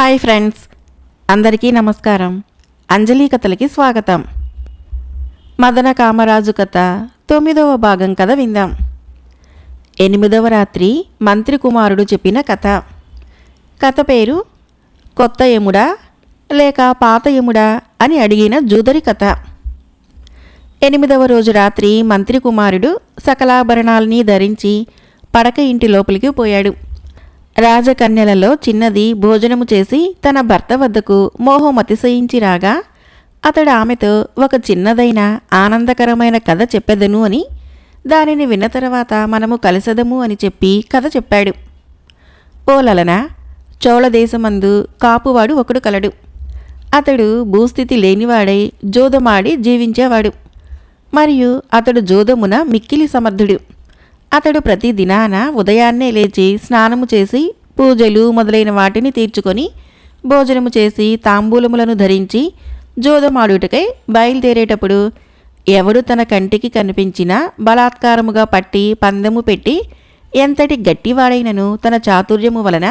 Hi friends. అందరికీ నమస్కారం. అంజలి కథలకి స్వాగతం. మదన కామరాజు కథ తొమ్మిదవ భాగం కథ విందాం. ఎనిమిదవ రాత్రి మంత్రి కుమారుడు చెప్పిన కథ. కథ పేరు కొత్త యముడా లేక పాత యముడా అని అడిగిన జూదరి కథ. ఎనిమిదవ రోజు రాత్రి మంత్రి కుమారుడు సకలాభరణాల్ని ధరించి పడక ఇంటి లోపలికి పోయాడు. రాజకన్యలలో చిన్నది భోజనము చేసి తన భర్త వద్దకు మోహమతిశయించి రాగా అతడు ఆమెతో ఒక చిన్నదైన ఆనందకరమైన కథ చెప్పెదను అని దానిని విన్న తర్వాత మనము కలిసెదము అని చెప్పి కథ చెప్పాడు. ఓ లలన చోళదేశమందు కాపువాడు ఒకడు కలడు. అతడు భూస్థితి లేనివాడై జోదమాడి జీవించేవాడు. మరియు అతడు జోదమున మిక్కిలి సమర్థుడు. అతడు ప్రతి దినాన ఉదయాన్నే లేచి స్నానము చేసి పూజలు మొదలైన వాటిని తీర్చుకొని భోజనము చేసి తాంబూలములను ధరించి జోదమాడుటకై బయలుదేరేటప్పుడు ఎవడు తన కంటికి కనిపించినా బలాత్కారముగా పట్టి పందెము పెట్టి ఎంతటి గట్టివాడైనను తన చాతుర్యము వలన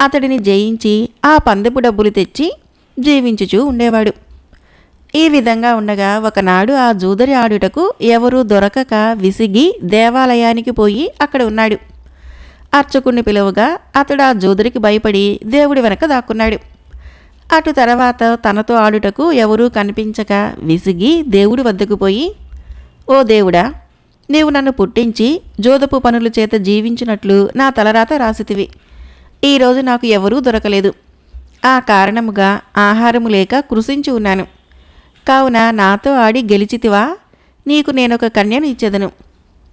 అతడిని జయించి ఆ పందెపు డబ్బులు తెచ్చి జీవించుచూ ఉండేవాడు. ఈ విధంగా ఉండగా ఒకనాడు ఆ జూదరి ఆడుటకు ఎవరూ దొరకక విసిగి దేవాలయానికి పోయి అక్కడ ఉన్నాడు. అర్చకుణ్ణి పిలువగా అతడు ఆ జూదరికి భయపడి దేవుడి వెనక దాక్కున్నాడు. అటు తర్వాత తనతో ఆడుటకు ఎవరూ కనిపించక విసిగి దేవుడి వద్దకు పోయి ఓ దేవుడా నీవు నన్ను పుట్టించి జోదపు పనుల చేత జీవించినట్లు నా తలరాత రాసితివి. ఈరోజు నాకు ఎవరూ దొరకలేదు. ఆ కారణముగా ఆహారము లేక కృషించి ఉన్నాను. కావున నాతో ఆడి గెలిచితివా? నీకు నేనొక కన్యను ఇచ్చెదను.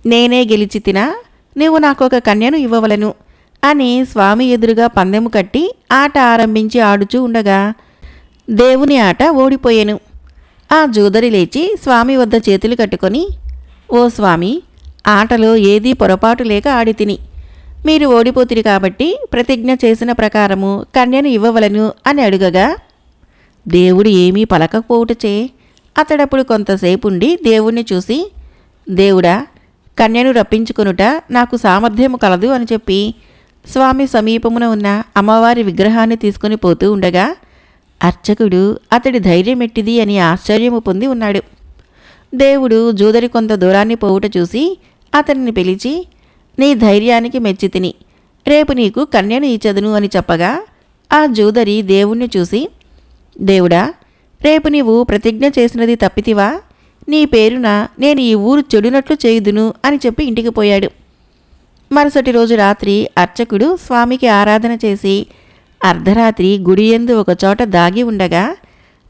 నేనే గెలిచితినా? నీవు నాకొక కన్యను ఇవ్వవలను. అని స్వామి ఎదురుగా పందెము కట్టి ఆట ఆరంభించి ఆడుచూ ఉండగా దేవుని ఆట ఓడిపోయాను. ఆ జూదరి లేచి స్వామి వద్ద చేతులు కట్టుకొని ఓ స్వామి ఆటలో ఏదీ పొరపాటు లేక ఆడి తిని మీరు ఓడిపోతిరి కాబట్టి ప్రతిజ్ఞ చేసిన ప్రకారము కన్యను ఇవ్వవలను అని అడుగగా దేవుడు ఏమీ పలకపోవుటచే అతడప్పుడు కొంతసేపు ఉండి దేవుణ్ణి చూసి దేవుడా కన్యను రప్పించుకొనుట నాకు సామర్థ్యము కలదు అని చెప్పి స్వామి సమీపమున ఉన్న అమ్మవారి విగ్రహాన్ని తీసుకుని పోతూ ఉండగా అర్చకుడు అతడి ధైర్యం ఎట్టిది అని ఆశ్చర్యము పొంది ఉన్నాడు. దేవుడు జూదరి కొంత దూరాన్ని పోవుట చూసి అతనిని పిలిచి నీ ధైర్యానికి మెచ్చితిని రేపు నీకు కన్యను ఇచ్చదును అని చెప్పగా ఆ జూదరి దేవుణ్ణి చూసి దేవుడా రేపు నీవు ప్రతిజ్ఞ చేసినది తప్పితివా? నీ పేరున నేను ఈ ఊరు చెడునట్లు చేయుదును అని చెప్పి ఇంటికి పోయాడు. మరుసటి రోజు రాత్రి అర్చకుడు స్వామికి ఆరాధన చేసి అర్ధరాత్రి గుడి ఎందు ఒకచోట దాగి ఉండగా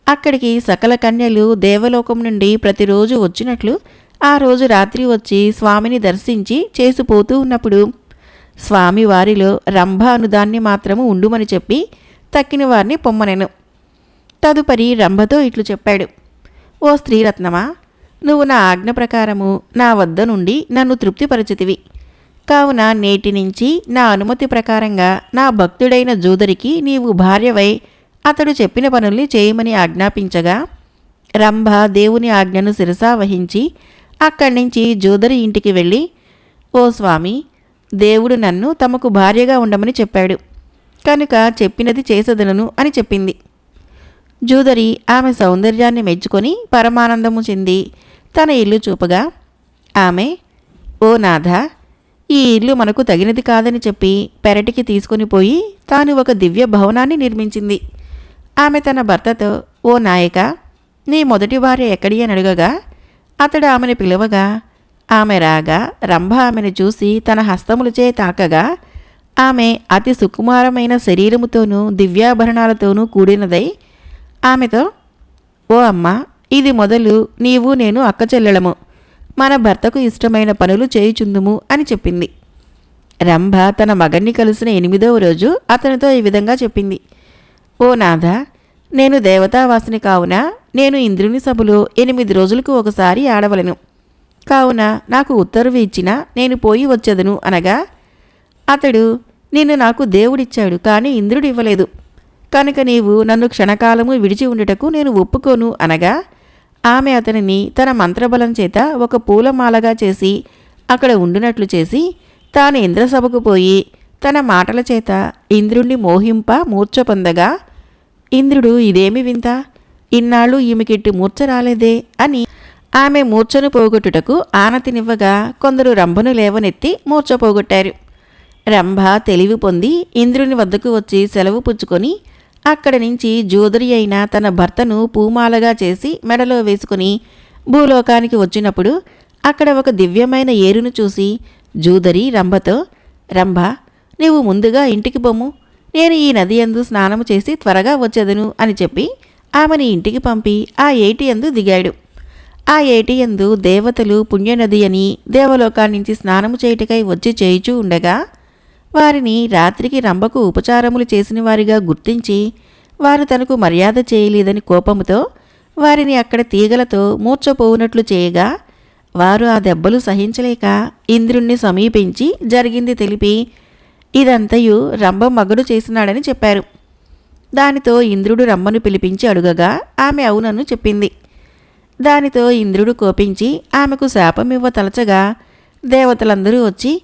అక్కడికి సకల కన్యలు దేవలోకం నుండి ప్రతిరోజు వచ్చినట్లు ఆ రోజు రాత్రి వచ్చి స్వామిని దర్శించి చేసిపోతూ ఉన్నప్పుడు స్వామి వారిలో రంభ అనుదాన్ని మాత్రము ఉండుమని చెప్పి తక్కిన వారిని పొమ్మనెను. తదుపరి రంభతో ఇట్లు చెప్పాడు. ఓ స్త్రీరత్నమా నువ్వు నా ఆజ్ఞ ప్రకారము నా వద్ద నుండి నన్ను తృప్తిపరచితివి. కావున నేటి నుంచి నా అనుమతి ప్రకారంగా నా భక్తుడైన జూదరికి నీవు భార్యవై అతడు చెప్పిన పనుల్ని చేయమని ఆజ్ఞాపించగా రంభ దేవుని ఆజ్ఞను శిరసా వహించి అక్కడి నుంచి జూదరి ఇంటికి వెళ్ళి ఓ స్వామి దేవుడు నన్ను తమకు భార్యగా ఉండమని చెప్పాడు. కనుక చెప్పినది చేసదనను అని చెప్పింది. జూదరి ఆమె సౌందర్యాన్ని మెచ్చుకొని పరమానందము చెంది తన ఇల్లు చూపగా ఆమె ఓ నాథ ఈ ఇల్లు మనకు తగినది కాదని చెప్పి పెరటికి తీసుకుని పోయి తాను ఒక దివ్య భవనాన్ని నిర్మించింది. ఆమె తన భర్తతో ఓ నాయక నీ మొదటి భార్య ఎక్కడి అని అడగగా అతడు ఆమెను పిలవగా ఆమె రాగా రంభ ఆమెను చూసి తన హస్తములచే తాకగా ఆమె అతి సుకుమారమైన శరీరముతోనూ దివ్యాభరణాలతోనూ కూడినదై ఆమెతో ఓ అమ్మ ఇది మొదలు నీవు నేను అక్క చెల్లెలము. మన భర్తకు ఇష్టమైన పనులు చేయుచుందుము అని చెప్పింది. రంభ తన మగన్ని కలిసిన ఎనిమిదవ రోజు అతనితో ఈ విధంగా చెప్పింది. ఓ నాథ నేను దేవతావాసిని కావున నేను ఇంద్రుని సభలో ఎనిమిది రోజులకు ఒకసారి ఆడవలను. కావున నాకు ఉత్తర్వు ఇచ్చిన నేను పోయి వచ్చేదను అనగా అతడు నిన్ను నాకు దేవుడిచ్చాడు కానీ ఇంద్రుడు ఇవ్వలేదు. కనుక నీవు నన్ను క్షణకాలము విడిచి ఉండుటకు నేను ఒప్పుకోను అనగా ఆమె అతనిని తన మంత్రబలం చేత ఒక పూలమాలగా చేసి అక్కడ ఉండునట్లు చేసి తాను ఇంద్రసభకు పోయి తన మాటల చేత ఇంద్రుణ్ణి మోహింప మూర్ఛ పొందగా ఇంద్రుడు ఇదేమి వింత? ఇన్నాళ్ళు ఈమెకిట్టు మూర్ఛ రాలేదే అని ఆమె మూర్ఛను పోగొట్టుటకు ఆనతినివ్వగా కొందరు రంభను లేవనెత్తి మూర్ఛ పోగొట్టారు. రంభ తెలివి పొంది ఇంద్రుని వద్దకు వచ్చి సెలవు పుచ్చుకొని అక్కడి నుంచి జోదరి అయిన తన భర్తను పూమాలగా చేసి మెడలో వేసుకుని భూలోకానికి వచ్చినప్పుడు అక్కడ ఒక దివ్యమైన ఏరును చూసి జూదరి రంభతో రంభ నీవు ముందుగా ఇంటికి బొమ్ము నేను ఈ నది యందు స్నానము చేసి త్వరగా వచ్చేదను అని చెప్పి ఆమెని ఇంటికి పంపి ఆ ఏటి యందు దిగాడు. ఆ ఏటి యందు దేవతలు పుణ్యనది అని దేవలోకాన్నించి స్నానము చేయుటకై వచ్చి చేయుచూ ఉండగా వారిని రాత్రికి రంభకు ఉపచారములు చేసిన వారిగా గుర్తించి వారు తనకు మర్యాద చేయలేదని కోపముతో వారిని అక్కడ తీగలతో మూర్చపోవునట్లు చేయగా వారు ఆ దెబ్బలు సహించలేక ఇంద్రుణ్ణి సమీపించి జరిగింది తెలిపి ఇదంతయు రంభ మగడు చేసినాడని చెప్పారు. దానితో ఇంద్రుడు రమ్మను పిలిపించి అడుగగా ఆమె అవునను చెప్పింది. దానితో ఇంద్రుడు కోపించి ఆమెకు శాపమివ్వ తలచగా దేవతలందరూ వచ్చి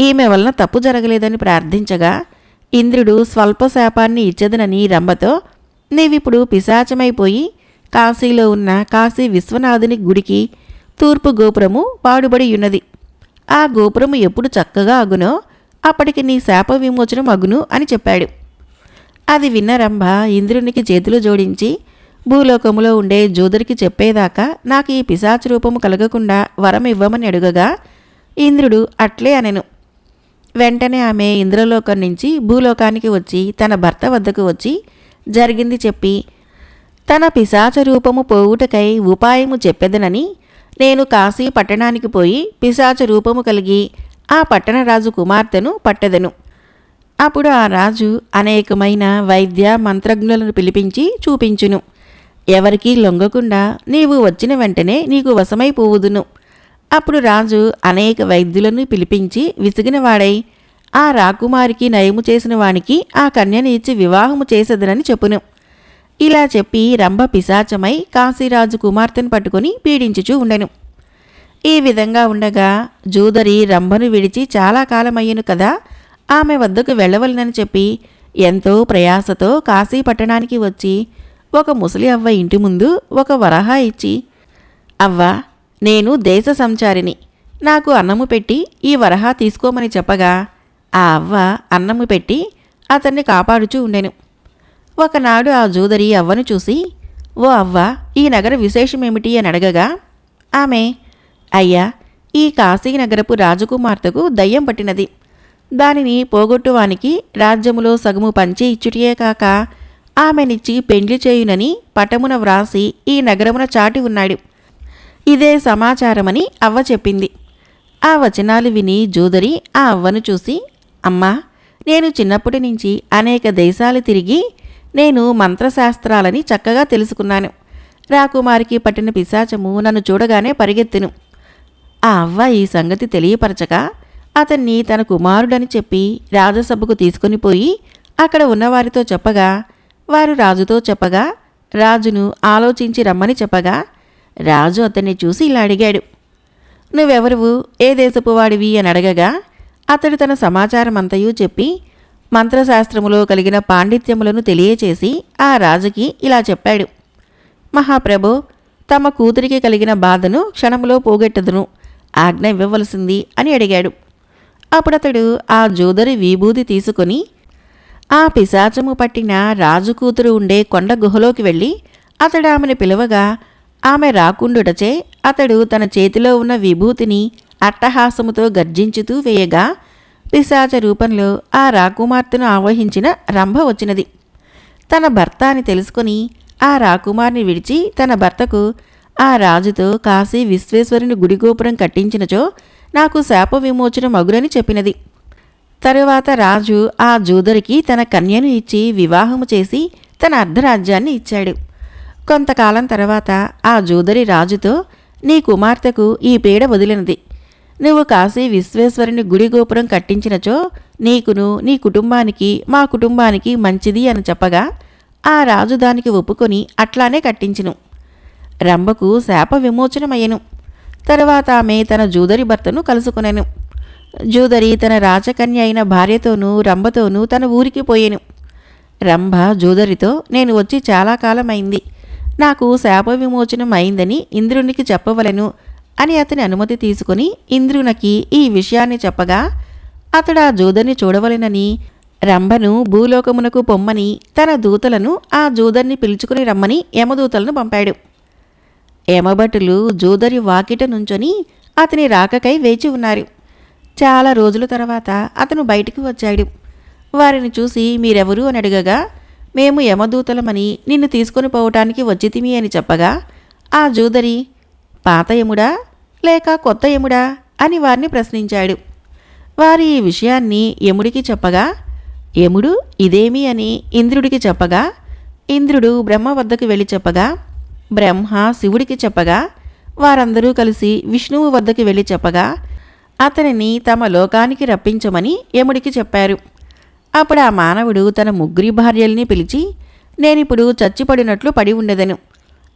ఈమె వలన తప్పు జరగలేదని ప్రార్థించగా ఇంద్రుడు స్వల్ప శాపాన్ని ఇచ్చదనని రంభతో నీవిప్పుడు పిశాచమైపోయి కాశీలో ఉన్న కాశీ విశ్వనాథుని గుడికి తూర్పు గోపురము పాడుబడి ఉన్నది. ఆ గోపురము ఎప్పుడు చక్కగా అగునో అప్పటికి నీ శాప విమోచనం అగును అని చెప్పాడు. అది విన్న రంభ ఇంద్రునికి చేతులు జోడించి భూలోకములో ఉండే జోదరికి చెప్పేదాకా నాకు ఈ పిశాచ రూపము కలగకుండా వరం ఇవ్వమని అడుగగా ఇంద్రుడు అట్లే అనెను. వెంటనే ఆమె ఇంద్రలోకం నుంచి భూలోకానికి వచ్చి తన భర్త వద్దకు వచ్చి జరిగింది చెప్పి తన పిశాచ రూపము పోవుటకై ఉపాయము చెప్పెదనని నేను కాశీ పట్టణానికి పోయి పిశాచ రూపము కలిగి ఆ పట్టణరాజు కుమార్తెను పట్టెదను. అప్పుడు ఆ రాజు అనేకమైన వైద్య మంత్రజ్ఞులను పిలిపించి చూపించును. ఎవరికీ లొంగకుండా నీవు వచ్చిన వెంటనే నీకు వశమైపోవుదును. అప్పుడు రాజు అనేక వైద్యులను పిలిపించి విసిగినవాడై ఆ రాకుమారికి నయము చేసిన వానికి ఆ కన్యని ఇచ్చి వివాహము చేసేదనని చెప్పును ఇలా చెప్పి రంభ పిశాచమై కాశీరాజు కుమార్తెను పట్టుకుని పీడించుచూ ఉండెను. ఈ విధంగా ఉండగా జూదరి రంభను విడిచి చాలా కాలమయ్యను కదా ఆమె వద్దకు వెళ్ళవలనని చెప్పి ఎంతో ప్రయాసతో కాశీ పట్టణానికి వచ్చి ఒక ముసలి అవ్వ ఇంటి ముందు ఒక వరహా ఇచ్చి అవ్వ నేను దేశ సంచారిని. నాకు అన్నము పెట్టి ఈ వరహా తీసుకోమని చెప్పగా ఆ అవ్వ అన్నము పెట్టి అతన్ని కాపాడుచూ ఉండెను. ఒకనాడు ఆ జూదరి అవ్వను చూసి ఓ అవ్వ ఈ నగర విశేషమేమిటి అని అడగగా ఆమె అయ్యా ఈ కాశీనగరపు రాజకుమార్తెకు దయ్యం పట్టినది. దానిని పోగొట్టువానికి రాజ్యములో సగము పంచి ఇచ్చుటియే కాక ఆమెనిచ్చి పెండ్లి చేయునని పటమున వ్రాసి ఈ నగరమున చాటి ఉన్నాడు. ఇదే సమాచారమని అవ్వ చెప్పింది. ఆ వచనాలు విని జూదరి ఆ అవ్వను చూసి అమ్మా నేను చిన్నప్పటి నుంచి అనేక దేశాలు తిరిగి నేను మంత్రశాస్త్రాలని చక్కగా తెలుసుకున్నాను. రాకుమారికి పట్టిన పిశాచము నన్ను చూడగానే పరిగెత్తును. ఆ అవ్వ ఈ సంగతి తెలియపరచగా అతన్ని తన కుమారుడని చెప్పి రాజసభకు తీసుకుని పోయి అక్కడ ఉన్నవారితో చెప్పగా వారు రాజుతో చెప్పగా రాజును ఆలోచించి రమ్మని చెప్పగా రాజు అతన్ని చూసి ఇలా అడిగాడు. నువ్వెవరువు? ఏ దేశపు వాడివి? అని అడగగా అతడు తన సమాచారం అంతయు చెప్పి మంత్రశాస్త్రములో కలిగిన పాండిత్యములను తెలియచేసి ఆ రాజుకి ఇలా చెప్పాడు. మహాప్రభు తమ కూతురికి కలిగిన బాధను క్షణంలో పోగొట్టదును. ఆజ్ఞ ఇవ్వవలసింది అని అడిగాడు. అప్పుడతడు ఆ జోదరి విభూతి తీసుకొని ఆ పిశాచము పట్టిన రాజు కూతురు ఉండే కొండ గుహలోకి వెళ్ళి అతడు ఆమెను పిలవగా ఆమె రాకుండుటచే అతడు తన చేతిలో ఉన్న విభూతిని అట్టహాసముతో గర్జించుతూ వేయగా పిశాచ రూపంలో ఆ రాకుమార్తెను ఆవహించిన రంభ వచ్చినది. తన భర్త అని తెలుసుకొని ఆ రాకుమార్ని విడిచి తన భర్తకు ఆ రాజుతో కాశీ విశ్వేశ్వరుని గుడిగోపురం కట్టించినచో నాకు శాప విమోచన మగురని చెప్పినది. తరువాత రాజు ఆ జూదరికి తన కన్యను ఇచ్చి వివాహము చేసి తన అర్ధరాజ్యాన్ని ఇచ్చాడు. కొంతకాలం తర్వాత ఆ జూదరి రాజుతో నీ కుమార్తెకు ఈ పీడ వదిలినది. నువ్వు కాశీ విశ్వేశ్వరుని గుడి గోపురం కట్టించినచో నీకును నీ కుటుంబానికి మా కుటుంబానికి మంచిది అని చెప్పగా ఆ రాజు దానికి ఒప్పుకొని అట్లానే కట్టించును. రంభకు శాప విమోచనమయ్యను. తరువాత ఆమె తన జూదరి భర్తను కలుసుకునేను. జూదరి తన రాచకన్య అయిన భార్యతోనూ రంభతోనూ తన ఊరికి పోయాను. రంభ జూదరితో నేను వచ్చి చాలా కాలమైంది. నాకు శాప విమోచనం అయిందని ఇంద్రునికి చెప్పవలెను అని అతని అనుమతి తీసుకుని ఇంద్రునికి ఈ విషయాన్ని చెప్పగా అతడు ఆ జూదర్ని చూడవలెనని రంభను భూలోకమునకు పొమ్మని తన దూతలను ఆ జూదర్ని పిలుచుకుని రమ్మని యమదూతలను పంపాడు. యమభటులు జూదరి వాకిట నుంచొని అతని రాకకై వేచి ఉన్నారు. చాలా రోజుల తర్వాత అతను బయటికి వచ్చాడు. వారిని చూసి మీరెవరు? అని అడగగా మేము యమదూతలమని నిన్ను తీసుకొని పోవటానికి వచ్చితిమి అని చెప్పగా ఆ జూదరి పాత యముడా లేక కొత్త యముడా? అని వారిని ప్రశ్నించాడు. వారి ఈ విషయాన్ని యముడికి చెప్పగా యముడు ఇదేమి? అని ఇంద్రుడికి చెప్పగా ఇంద్రుడు బ్రహ్మ వద్దకు వెళ్ళి చెప్పగా బ్రహ్మ శివుడికి చెప్పగా వారందరూ కలిసి విష్ణువు వద్దకు వెళ్ళి చెప్పగా అతనిని తమ లోకానికి రప్పించమని యముడికి చెప్పారు. అప్పుడు ఆ మానవుడు తన ముగ్గురి భార్యల్ని పిలిచి నేనిప్పుడు చచ్చిపడినట్లు పడి ఉండదను.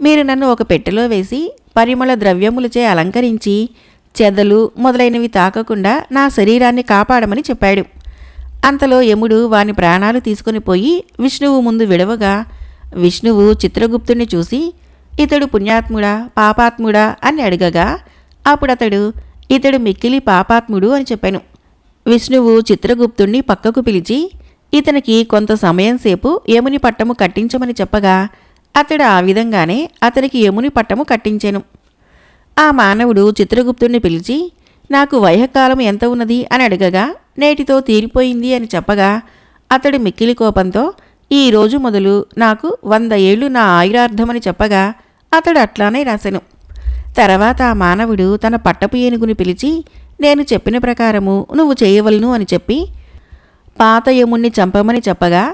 మీరు నన్ను ఒక పెట్టెలో వేసి పరిమళ ద్రవ్యములచే అలంకరించి చెదలు మొదలైనవి తాకకుండా నా శరీరాన్ని కాపాడమని చెప్పాడు. అంతలో యముడు వాని ప్రాణాలు తీసుకుని పోయి విష్ణువు ముందు విడవగా విష్ణువు చిత్రగుప్తుణ్ణి చూసి ఇతడు పుణ్యాత్ముడా పాపాత్ముడా అని అడగగా అప్పుడతడు ఇతడు మిక్కిలి పాపాత్ముడు అని చెప్పాను. విష్ణువు చిత్రగుప్తుణ్ణి పక్కకు పిలిచి ఇతనికి కొంత సమయం సేపు యముని పట్టము కట్టించమని చెప్పగా అతడు ఆ విధంగానే అతనికి యముని పట్టము కట్టించెను. ఆ మానవుడు చిత్రగుప్తుణ్ణి పిలిచి నాకు వయకాలం ఎంత ఉన్నది అని అడగగా నేటితో తీరిపోయింది అని చెప్పగా అతడు మిక్కిలి కోపంతో ఈ రోజు మొదలు నాకు వంద ఏళ్ళు నా ఆయురార్థమని చెప్పగా అతడు అట్లానే రాసెను. తర్వాత ఆ మానవుడు తన పట్టపు ఏనుగుని పిలిచి నేను చెప్పిన ప్రకారము నువ్వు చేయవలను అని చెప్పి పాత యముణ్ణి చంపమని చెప్పగా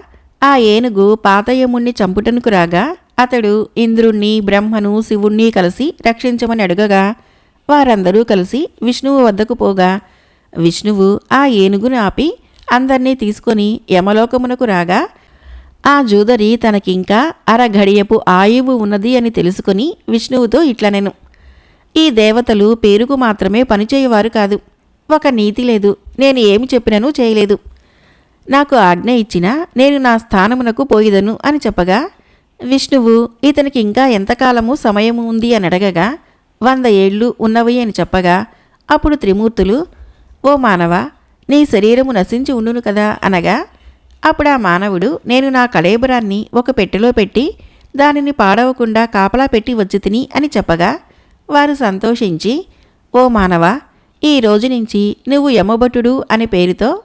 ఆ ఏనుగు పాత యముణ్ణి చంపుటనుకు రాగా అతడు ఇంద్రుణ్ణి బ్రహ్మను శివుణ్ణి కలిసి రక్షించమని అడగగా వారందరూ కలిసి విష్ణువు వద్దకు పోగా విష్ణువు ఆ ఏనుగును ఆపి అందర్నీ తీసుకొని యమలోకమునకు రాగా ఆ జూదరి తనకింకా అరఘడియపు ఆయువు ఉన్నది అని తెలుసుకుని విష్ణువుతో ఇట్లనెను. ఈ దేవతలు పేరుకు మాత్రమే పనిచేయవారు కాదు. ఒక నీతి లేదు. నేను ఏమి చెప్పినను చేయలేదు. నాకు ఆజ్ఞ ఇచ్చినా నేను నా స్థానమునకు పోయిదను అని చెప్పగా విష్ణువు ఇతనికి ఇంకా ఎంతకాలము సమయము ఉంది అని అడగగా వంద ఏళ్ళు ఉన్నవి అని చెప్పగా అప్పుడు త్రిమూర్తులు ఓ మానవ నీ శరీరము నశించి ఉండును కదా అనగా అప్పుడు ఆ మానవుడు నేను నా కళేబరాన్ని ఒక పెట్టెలో పెట్టి దానిని పాడవకుండా కాపలా పెట్టి వచ్చి తిని అని చెప్పగా వారు సంతోషించి ఓ మానవ ఈ రోజు నుంచి నువ్వు యమభటుడు అనే పేరుతో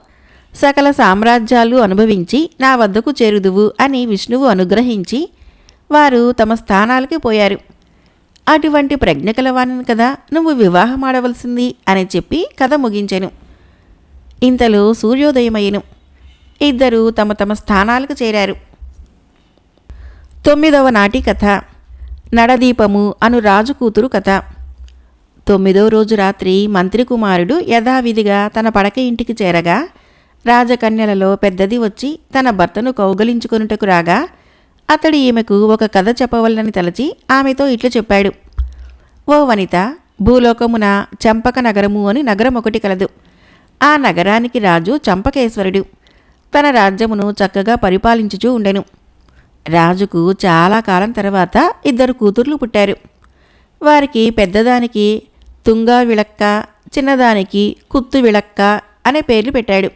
సకల సామ్రాజ్యాలు అనుభవించి నా వద్దకు చేరుదువు అని విష్ణువు అనుగ్రహించి వారు తమ స్థానాలకి పోయారు. అటువంటి ప్రజ్ఞ కలవాణిని కదా నువ్వు వివాహమాడవలసింది అని చెప్పి కథ ముగించెను. ఇంతలో సూర్యోదయమయ్యను. ఇద్దరు తమ తమ స్థానాలకు చేరారు. తొమ్మిదవ నాటి కథ. నడదీపము అను రాజు కూతురు కథ. తొమ్మిదో రోజు రాత్రి మంత్రి కుమారుడు యథావిధిగా తన పడక ఇంటికి చేరగా రాజకన్యలలో పెద్దది వచ్చి తన భర్తను కౌగలించుకొనుటకు రాగా అతడు ఈమెకు ఒక కథ చెప్పవలనని తలచి ఆమెతో ఇట్లు చెప్పాడు. ఓ వనిత భూలోకమున చంపక నగరము అని నగరం ఒకటి కలదు. ఆ నగరానికి రాజు చంపకేశ్వరుడు. తన రాజ్యమును చక్కగా పరిపాలించుచూ ఉండెను. రాజుకు చాలా కాలం తర్వాత ఇద్దరు కూతుర్లు పుట్టారు. వారికి పెద్దదానికి తుంగా విళక్క చిన్నదానికి కుత్తు విళక్క అనే పేర్లు పెట్టాడు.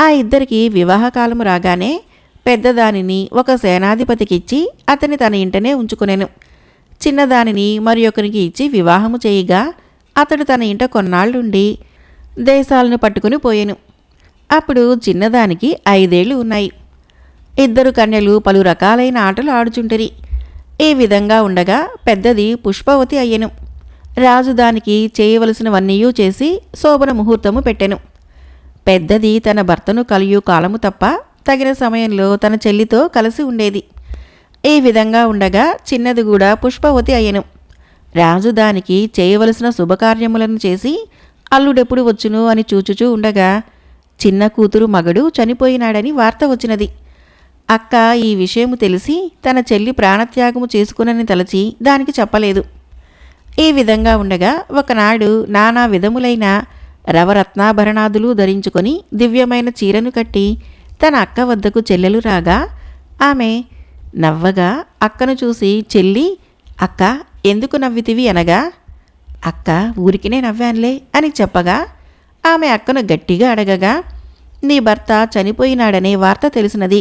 ఆ ఇద్దరికి వివాహకాలము రాగానే పెద్దదానిని ఒక సేనాధిపతికిచ్చి అతని తన ఇంటనే ఉంచుకునేను. చిన్నదానిని మరి ఒకరికి ఇచ్చి వివాహము చేయగా అతడు తన ఇంట కొన్నాళ్ళుండి దేశాలను పట్టుకుని పోయాను. అప్పుడు చిన్నదానికి ఐదేళ్ళు ఉన్నాయి. ఇద్దరు కన్యలు పలు రకాలైన ఆటలు ఆడుచుంటిరి. ఈ విధంగా ఉండగా పెద్దది పుష్పవతి అయ్యెను. రాజు దానికి చేయవలసినవన్నీయూ చేసి శోభన ముహూర్తము పెట్టెను. పెద్దది తన భర్తను కలియు కాలము తప్ప తగిన సమయంలో తన చెల్లితో కలిసి ఉండేది. ఈ విధంగా ఉండగా చిన్నది కూడా పుష్పవతి అయ్యెను. రాజు దానికి చేయవలసిన శుభకార్యములను చేసి అల్లుడెప్పుడు వచ్చును అని చూచుచూ ఉండగా చిన్న కూతురు మగడు చనిపోయినాడని వార్త వచ్చినది. అక్క ఈ విషయము తెలిసి తన చెల్లి ప్రాణత్యాగము చేసుకునని తలచి దానికి చెప్పలేదు. ఈ విధంగా ఉండగా ఒకనాడు నానా విధములైన రవరత్నాభరణాదులు ధరించుకొని దివ్యమైన చీరను కట్టి తన అక్క వద్దకు చెల్లెలు రాగా ఆమె నవ్వగా అక్కను చూసి చెల్లి అక్క ఎందుకు నవ్వితివి అనగా అక్క ఊరికినే నవ్వానులే అని చెప్పగా ఆమె అక్కను గట్టిగా అడగగా నీ భర్త చనిపోయినాడనే వార్త తెలిసినది.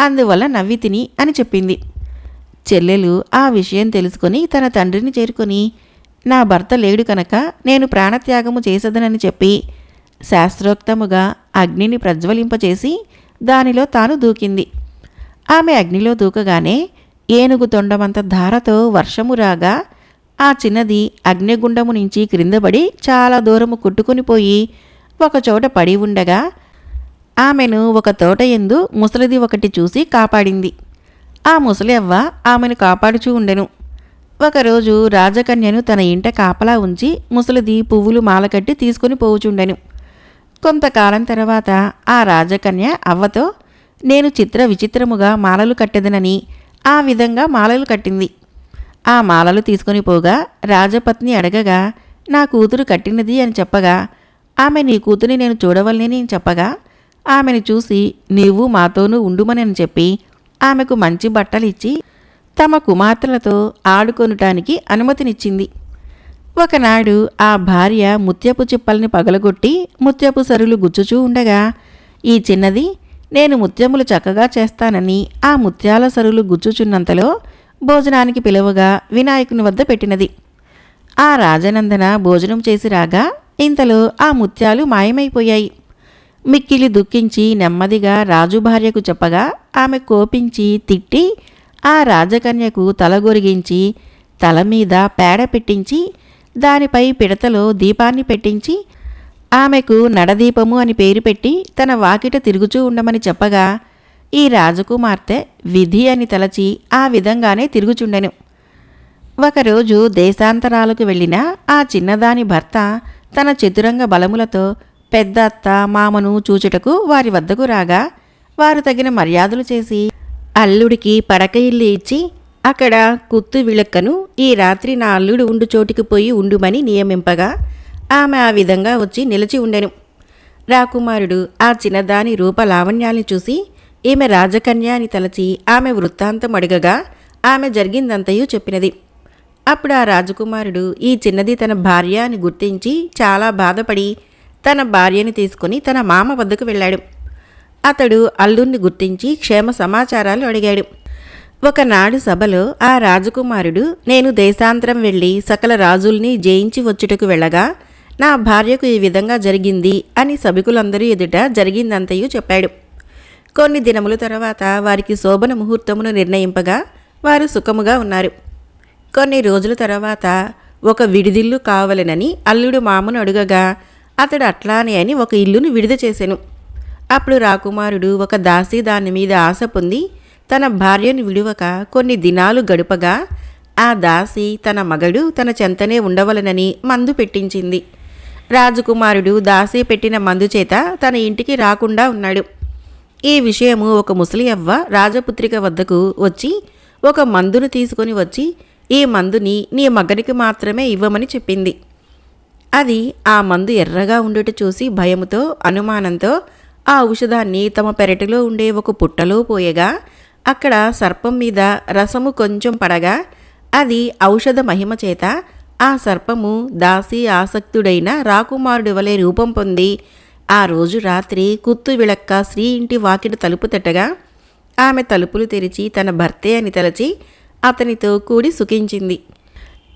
అందువల్ల నవ్వి తిని అని చెప్పింది. చెల్లెలు ఆ విషయం తెలుసుకొని తన తండ్రిని చేరుకొని నా భర్త లేడు కనుక నేను ప్రాణత్యాగము చేసదనని చెప్పి శాస్త్రోక్తముగా అగ్నిని ప్రజ్వలింపచేసి దానిలో తాను దూకింది. ఆమె అగ్నిలో దూకగానే ఏనుగు తొండమంత ధారతో వర్షము రాగా ఆ చిన్నది అగ్నిగుండము నుంచి క్రిందపడి చాలా దూరము కొట్టుకుని పోయి ఒకచోట పడి ఉండగా ఆమెను ఒక తోట ఎందు ముసలిది ఒకటి చూసి కాపాడింది. ఆ ముసలి అవ్వ ఆమెను కాపాడుచూ ఉండెను. ఒకరోజు రాజకన్యను తన ఇంట కాపలా ఉంచి ముసలిది పువ్వులు మాలకట్టి తీసుకుని పోవుచుండెను. కొంతకాలం తర్వాత ఆ రాజకన్య అవ్వతో నేను చిత్ర విచిత్రముగా మాలలు కట్టెదనని ఆ విధంగా మాలలు కట్టింది. ఆ మాలలు తీసుకొని పోగా రాజపత్ని అడగగా నా కూతురు కట్టినది అని చెప్పగా ఆమె నీ కూతురిని నేను చూడవలని నేను చెప్పగా ఆమెను చూసి నీవు మాతోనూ ఉండుమనని చెప్పి ఆమెకు మంచి బట్టలిచ్చి తమ కుమార్తెలతో ఆడుకొనటానికి అనుమతినిచ్చింది. ఒకనాడు ఆ భార్య ముత్యపు చిప్పల్ని పగలగొట్టి ముత్యపు సరులు గుచ్చుచూ ఉండగా ఈ చిన్నది నేను ముత్యములు చక్కగా చేస్తానని ఆ ముత్యాల సరులు గుచ్చుచున్నంతలో భోజనానికి పిలువగా వినాయకుని వద్ద పెట్టినది. ఆ రాజనందన భోజనం చేసి రాగా ఇంతలో ఆ ముత్యాలు మాయమైపోయాయి. మిక్కిలి దుఃఖించి నెమ్మదిగా రాజు భార్యకు చెప్పగా ఆమె కోపించి తిట్టి ఆ రాజకన్యకు తలగొరిగించి తల మీద పేడ పెట్టించి దానిపై పిడతలో దీపాన్ని పెట్టించి ఆమెకు నడదీపము అని పేరు పెట్టి తన వాకిట తిరుగుచూ ఉండమని చెప్పగా ఈ రాజకుమార్తె విధి అని తలచి ఆ విధంగానే తిరుగుచుండెను. ఒకరోజు దేశాంతరాలకు వెళ్ళిన ఆ చిన్నదాని భర్త తన చతురంగ బలములతో పెద్ద అత్త మామను చూచుటకు వారి వద్దకు రాగా వారు తగిన మర్యాదలు చేసి అల్లుడికి పడక ఇల్లు ఇచ్చి అక్కడ కుత్తు విళక్కను ఈ రాత్రి నా అల్లుడు ఉండు చోటికి పోయి ఉండుమని నియమింపగా ఆమె ఆ విధంగా వచ్చి నిలిచి ఉండెను. రాకుమారుడు ఆ చిన్నదాని రూపలావణ్యాల్ని చూసి ఈమె రాజకన్య అని తలచి ఆమె వృత్తాంతం అడగగా ఆమె జరిగిందంతయూ చెప్పినది. అప్పుడు ఆ రాజకుమారుడు ఈ చిన్నది తన భార్య అని గుర్తించి చాలా బాధపడి తన భార్యని తీసుకుని తన మామ వద్దకు వెళ్ళాడు. అతడు అల్లుణ్ణి గుర్తించి క్షేమ సమాచారాలు అడిగాడు. ఒకనాడు సభలో ఆ రాజకుమారుడు నేను దేశాంతరం వెళ్ళి సకల రాజుల్ని జయించి వచ్చుటకు వెళ్ళగా నా భార్యకు ఈ విధంగా జరిగింది అని సభికులందరూ ఎదుట జరిగిందంతయు చెప్పాడు. కొన్ని దినముల తర్వాత వారికి శోభన ముహూర్తమును నిర్ణయింపగా వారు సుఖముగా ఉన్నారు. కొన్ని రోజుల తర్వాత ఒక విడిదిల్లు కావలెనని అల్లుడు మామను అడుగగా అతడు అట్లానే అని ఒక ఇల్లును విడుద చేశాను అప్పుడు రాకుమారుడు ఒక దాసి దాని మీద ఆశ పొంది తన భార్యను విడువక కొన్ని దినాలు గడుపగా ఆ దాసి తన మగడు తన చెంతనే ఉండవలనని మందు పెట్టించింది. రాజకుమారుడు దాసి పెట్టిన మందు చేత తన ఇంటికి రాకుండా ఉన్నాడు. ఈ విషయము ఒక ముసలి అవ్వ రాజపుత్రిక వద్దకు వచ్చి ఒక మందును తీసుకొని వచ్చి ఈ మందుని నీ మగనికి మాత్రమే ఇవ్వమని చెప్పింది. అది ఆ మందు ఎర్రగా ఉండుట చూసి భయముతో అనుమానంతో ఆ ఔషధాన్ని తమ పెరటిలో ఉండే ఒక పుట్టలో పోయగా అక్కడ సర్పం మీద రసము కొంచెం పడగా అది ఔషధ మహిమ చేత ఆ సర్పము దాసి ఆసక్తుడైన రాకుమారుడి వలె రూపం పొంది ఆ రోజు రాత్రి కుత్తు విళక్క శ్రీ ఇంటి వాకిట తలుపు తట్టగా ఆమె తలుపులు తెరిచి తన భర్తే అని తలచి అతనితో కూడి సుఖించింది.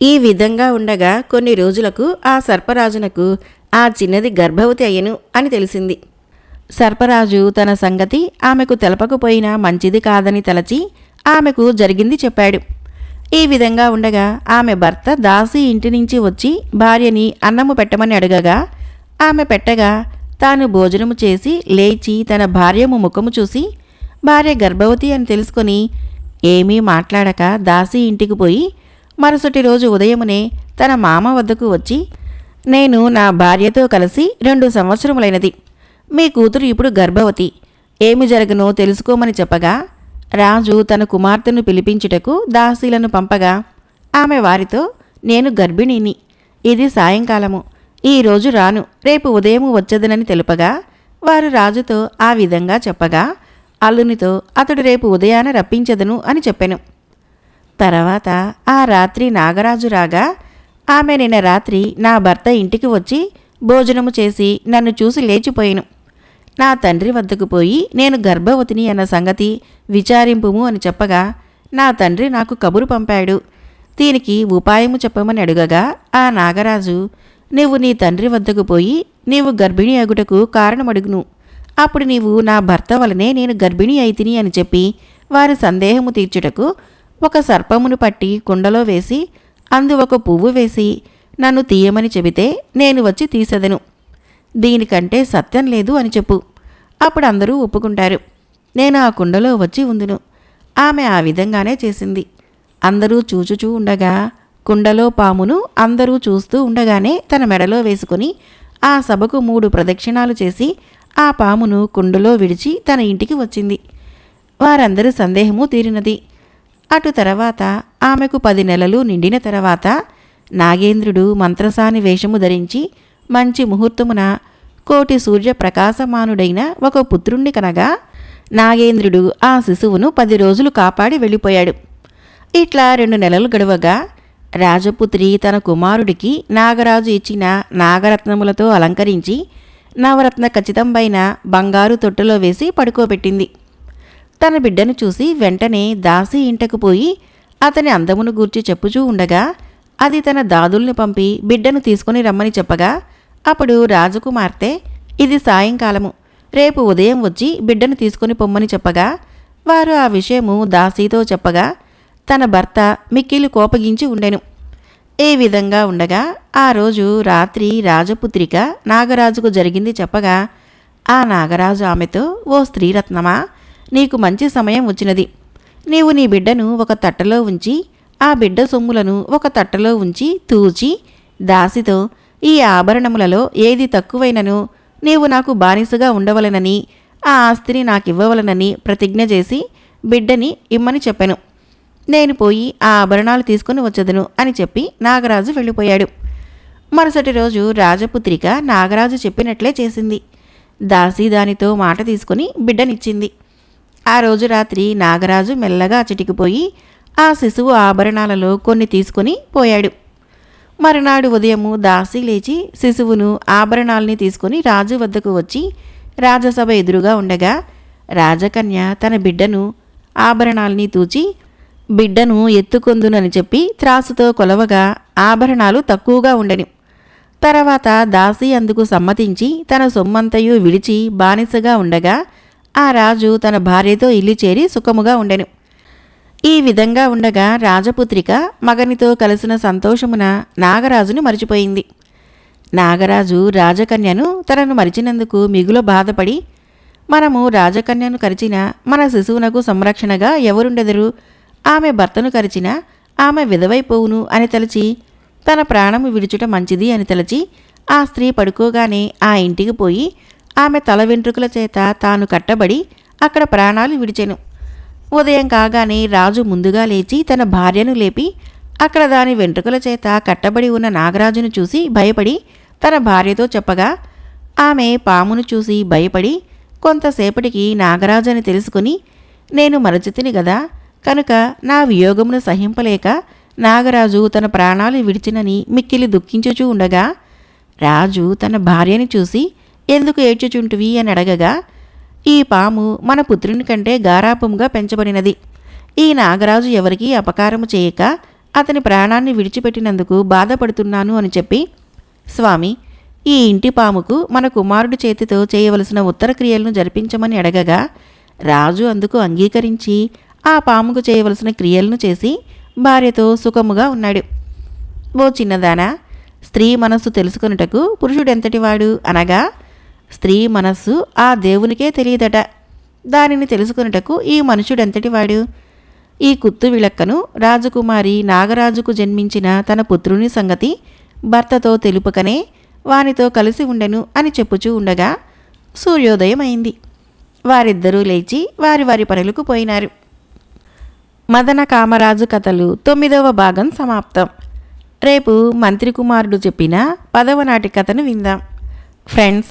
ఈ విధంగా ఉండగా కొన్ని రోజులకు ఆ సర్పరాజునకు ఆ చిన్నది గర్భవతి అయ్యను అని తెలిసింది. సర్పరాజు తన సంగతి ఆమెకు తెలపకపోయినా మంచిది కాదని తలచి ఆమెకు జరిగింది చెప్పాడు. ఈ విధంగా ఉండగా ఆమె భర్త దాసి ఇంటి నుంచి వచ్చి భార్యని అన్నము పెట్టమని అడగగా ఆమె పెట్టగా తాను భోజనము చేసి లేచి తన భార్యము ముఖము చూసి భార్య గర్భవతి అని తెలుసుకొని ఏమీ మాట్లాడక దాసి ఇంటికి పోయి మరుసటి రోజు ఉదయమునే తన మామ వద్దకు వచ్చి నేను నా భార్యతో కలిసి రెండు సంవత్సరములైనది. మీ కూతురు ఇప్పుడు గర్భవతి. ఏమి జరగనో తెలుసుకోమని చెప్పగా రాజు తన కుమార్తెను పిలిపించుటకు దాసీలను పంపగా ఆమె వారితో నేను గర్భిణిని. ఇది సాయంకాలము. ఈరోజు రాను. రేపు ఉదయం వచ్చేదనని తెలుపగా వారు రాజుతో ఆ విధంగా చెప్పగా అల్లునితో అతడు రేపు ఉదయాన రప్పించదను అని చెప్పాను. తర్వాత ఆ రాత్రి నాగరాజు రాగా ఆమె నిన్న రాత్రి నా భర్త ఇంటికి వచ్చి భోజనము చేసి నన్ను చూసి లేచిపోయాను. నా తండ్రి వద్దకు పోయి నేను గర్భవతిని అన్న సంగతి విచారింపుము అని చెప్పగా నా తండ్రి నాకు కబురు పంపాడు. దీనికి ఉపాయము చెప్పమని అడుగగా ఆ నాగరాజు నీవు నీ తండ్రి వద్దకు పోయి నీవు గర్భిణి అగుటకు కారణమడుగును. అప్పుడు నీవు నా భర్త వలనే నేను గర్భిణి అయితిని అని చెప్పి వారి సందేహము తీర్చుటకు ఒక సర్పమును పట్టి కుండలో వేసి అందు ఒక పువ్వు వేసి నన్ను తీయమని చెబితే నేను వచ్చి తీసెదను. దీనికంటే సత్యం లేదు అని చెప్పు. అప్పుడు అందరూ ఒప్పుకుంటారు. నేను ఆ కుండలో వచ్చి ఉందును. ఆమె ఆ విధంగానే చేసింది. అందరూ చూచుచూ ఉండగా కుండలో పామును అందరూ చూస్తూ ఉండగానే తన మెడలో వేసుకుని ఆ సభకు మూడు ప్రదక్షిణాలు చేసి ఆ పామును కుండలో విడిచి తన ఇంటికి వచ్చింది. వారందరి సందేహము తీరినది. అటు తర్వాత ఆమెకు పది నెలలు నిండిన తర్వాత నాగేంద్రుడు మంత్రసాని వేషము ధరించి మంచి ముహూర్తమున కోటి సూర్య ప్రకాశమానుడైన ఒక పుత్రుణ్ణి కనగా నాగేంద్రుడు ఆ శిశువును పది రోజులు కాపాడి వెళ్ళిపోయాడు. ఇట్లా రెండు నెలలు గడవగా రాజపుత్రి తన కుమారుడికి నాగరాజు ఇచ్చిన నాగరత్నములతో అలంకరించి నవరత్న ఖచ్చితంపైన బంగారు తొట్టులో వేసి పడుకోబెట్టింది. తన బిడ్డను చూసి వెంటనే దాసి ఇంటకు పోయి అతని అందమును గూర్చి చెప్పుచూ ఉండగా అది తన దాదుల్ని పంపి బిడ్డను తీసుకుని రమ్మని చెప్పగా అప్పుడు రాజకుమార్తె ఇది సాయంకాలము రేపు ఉదయం వచ్చి బిడ్డను తీసుకుని పొమ్మని చెప్పగా వారు ఆ విషయము దాసీతో చెప్పగా తన భర్త మిక్కిలు కోపగించి ఉండెను. ఏ విధంగా ఉండగా ఆ రోజు రాత్రి రాజపుత్రిక నాగరాజుకు జరిగింది చెప్పగా ఆ నాగరాజు ఆమెతో ఓ స్త్రీరత్నమా? నీకు మంచి సమయం వచ్చినది. నీవు నీ బిడ్డను ఒక తట్టలో ఉంచి ఆ బిడ్డ సొమ్ములను ఒక తట్టలో ఉంచి తూచి దాసితో ఈ ఆభరణములలో ఏది తక్కువైనను నీవు నాకు బానిసగా ఉండవలనని ఆ ఆస్తిని నాకివ్వవలనని ప్రతిజ్ఞ చేసి బిడ్డని ఇమ్మని చెప్పాను. నేను పోయి ఆ ఆభరణాలు తీసుకుని వచ్చదను అని చెప్పి నాగరాజు వెళ్ళిపోయాడు. మరుసటి రోజు రాజపుత్రిక నాగరాజు చెప్పినట్లే చేసింది. దాసి దానితో మాట తీసుకుని బిడ్డనిచ్చింది. ఆ రోజు రాత్రి నాగరాజు మెల్లగా అచటికిపోయి ఆ శిశువు ఆభరణాలలో కొన్ని తీసుకుని పోయాడు. మరునాడు ఉదయము దాసి లేచి శిశువును ఆభరణాల్ని తీసుకుని రాజు వద్దకు వచ్చి రాజసభ ఎదురుగా ఉండగా రాజకన్య తన బిడ్డను ఆభరణాల్ని తూచి బిడ్డను ఎత్తుకొందునని చెప్పి త్రాసుతో కొలవగా ఆభరణాలు తక్కువగా ఉండని. తర్వాత దాసి అందుకు సమ్మతించి తన సొమ్మంతయు విడిచి బానిసగా ఉండగా ఆ రాజు తన భార్యతో ఇల్లు చేరి సుఖముగా ఉండెను. ఈ విధంగా ఉండగా రాజపుత్రిక మగనితో కలిసిన సంతోషమున నాగరాజును మరిచిపోయింది. నాగరాజు రాజకన్యను తనను మరిచినందుకు మిగుల బాధపడి మనము రాజకన్యను కరిచిన మన శిశువునకు సంరక్షణగా ఎవరుండెదరు? ఆమె భర్తను కరిచిన ఆమె విధవైపోవును అని తలచి తన ప్రాణము విడుచుట మంచిది అని తలచి ఆ స్త్రీ పడుకోగానే ఆ ఇంటికి పోయి ఆమె తల వెంట్రుకల చేత తాను కట్టబడి అక్కడ ప్రాణాలు విడిచెను. ఉదయం కాగానే రాజు ముందుగా లేచి తన భార్యను లేపి అక్కడ దాని వెంట్రుకల చేత కట్టబడి ఉన్న నాగరాజును చూసి భయపడి తన భార్యతో చెప్పగా ఆమె పామును చూసి భయపడి కొంతసేపటికి నాగరాజు అని తెలుసుకుని నేను మరచితిని గదా కనుక నా వియోగమును సహింపలేక నాగరాజు తన ప్రాణాలు విడిచినని మిక్కిలి దుఃఖించుచూ ఉండగా రాజు తన భార్యని చూసి ఎందుకు ఏడ్చుచుంటివి అని అడగగా ఈ పాము మన పుత్రుని కంటే గారాపంగా పెంచబడినది. ఈ నాగరాజు ఎవరికీ అపకారము చేయక అతని ప్రాణాన్ని విడిచిపెట్టినందుకు బాధపడుతున్నాను అని చెప్పి స్వామి ఈ ఇంటి పాముకు మన కుమారుడి చేతితో చేయవలసిన ఉత్తర క్రియలను జరిపించమని అడగగా రాజు అందుకు అంగీకరించి ఆ పాముకు చేయవలసిన క్రియలను చేసి భార్యతో సుఖముగా ఉన్నాడు. ఓ చిన్నదానా స్త్రీ మనస్సు తెలుసుకొనుటకు పురుషుడెంతటివాడు అనగా స్త్రీ మనస్సు ఆ దేవునికే తెలియదట. దానిని తెలుసుకొనుటకు ఈ మనుషుడెంతటివాడు ఈ కుత్తు విళక్కను రాజకుమారి నాగరాజుకు జన్మించిన తన పుత్రుని సంగతి భర్తతో తెలుపకనే వానితో కలిసి ఉండెను అని చెప్పుచూ ఉండగా సూర్యోదయం అయింది వారిద్దరూ లేచి వారి వారి పనులకు పోయినారు. మదన కామరాజు కథలు తొమ్మిదవ భాగం సమాప్తం. రేపు మంత్రి కుమారుడు చెప్పిన పదవ నాటి కథను విందాం. ఫ్రెండ్స్